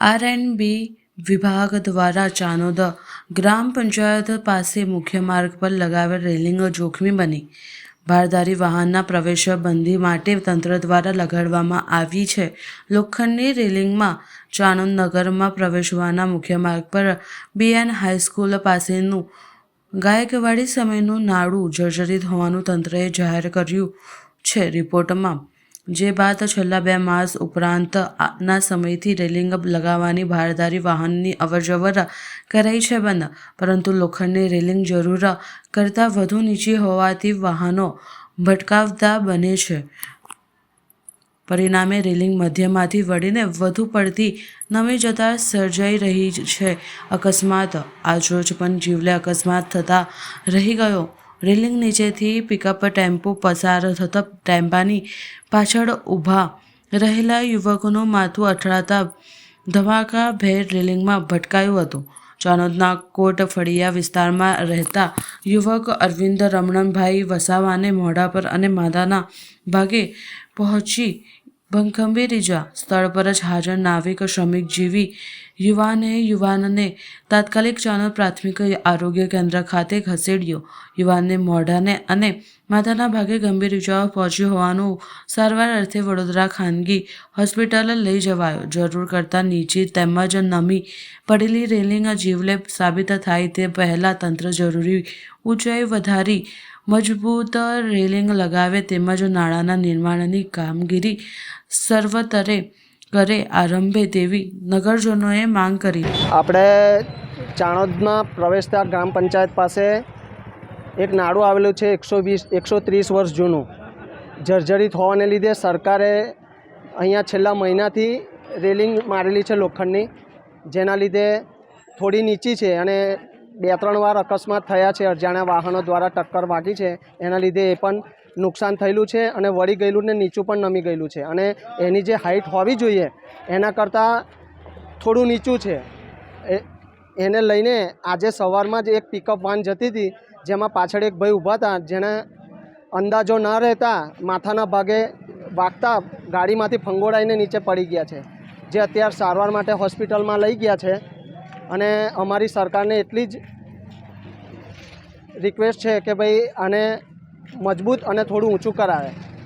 R and બી વિભાગ દ્વારા ચાનોદ ગ્રામ પંચાયત પાસે મુખ્ય માર્ગ પર લગાવેલ રેલિંગ જોખમી બની. ભારદારી વાહનના પ્રવેશ બંધી માટે તંત્ર દ્વારા લગાડવામાં આવી છે. લોખંડની રેલિંગમાં ચાનોદ નગરમાં પ્રવેશવાના મુખ્ય માર્ગ પર બીએન હાઈસ્કૂલ પાસેનું ગાયકવાડી સમયનું નાડું જર્જરિત હોવાનું તંત્રએ જાહેર કર્યું છે રિપોર્ટમાં. જે બાદ છેલ્લા બે માસ ઉપરાંત આના સમયથી રેલિંગ લગાવવાની ભારદારી વાહનની અવરજવર કરાઈ છે બંધ. પરંતુ લોખંડની રેલિંગ જરૂર કરતાં વધુ નીચી હોવાથી વાહનો ભટકાવતા બને છે. પરિણામે રેલિંગ મધ્યમાંથી વળીને વધુ પડતી નમી જતા સર્જાઈ રહી છે. અકસ્માત, આજરોજ પણ જીવલે અકસ્માત થતા રહી ગયો. રેલિંગ નીચેથી પિકઅપ ટેમ્પો પસાર થતા ટેમ્પાની પાછળ ઊભા રહેલા યુવકનું માથું અથડાતા ધમાકાભેર રેલિંગમાં ભટકાયું હતું. ચાનોદના કોટ ફળિયા વિસ્તારમાં રહેતા યુવક અરવિંદ રમણનભાઈ વસાવાને મોઢા પર અને માથાના ભાગે પહોંચી ગંભીર રીજા સ્થળ પર જ હાજર નાવિક, શ્રમિક, જીવી, યુવાને, યુવાનને તાત્કાલિક ચાનલ પ્રાથમિક આરોગ્ય કેન્દ્ર ખાતે ખસેડ્યો. યુવાનને મોઢાને અને માથાના ભાગે ગંભીર ઇજાઓ પહોંચી હોવાનું સારવાર અર્થે વડોદરા ખાનગી હોસ્પિટલ લઈ જવાયો. જરૂર કરતાં નીચી તેમજ નમી પડેલી રેલિંગ જીવલેપ સાબિત થાય તે પહેલાં તંત્ર જરૂરી ઊંચાઈ વધારી મજબૂત રેલિંગ લગાવે તેમજ નાળાના નિર્માણની કામગીરી સર્વતરે કરે આરંભે તેવી નગરજનોએ માંગ કરી. આપણે ચાણોદમાં પ્રવેશતા ગ્રામ પંચાયત પાસે એક નાળું આવેલું છે એકસો વીસ, એકસો ત્રીસ વર્ષ જૂનું. જર્જરિત હોવાને લીધે સરકારે અહીંયા છેલ્લા મહિનાથી રેલિંગ મારેલી છે લોખંડની, જેના લીધે થોડી નીચી છે અને બે ત્રણ વાર અકસ્માત થયા છે. અજાણ્યા વાહનો દ્વારા ટક્કર વાગી છે. એના લીધે એ પણ નુકસાન થયેલું છે અને વળી ગયેલું ને નીચું પણ નમી ગયેલું છે. અને એની જે હાઇટ હોવી જોઈએ, એના કરતાં થોડું નીચું છે. એને લઈને આજે સવારમાં જ એક પિકઅપ વાન જતી હતી, જેમાં પાછળ એક ભાઈ ઊભા હતા જેને અંદાજો ન રહેતા માથાના ભાગે વાગતા ગાડીમાંથી ફંગોળાઈને નીચે પડી ગયા છે. જે અત્યારે સારવાર માટે હોસ્પિટલમાં લઈ ગયા છે. અને અમારી સરકારને એટલી જ રિક્વેસ્ટ છે કે ભાઈ આને મજબૂત અને થોડું ઊંચું કરાવે.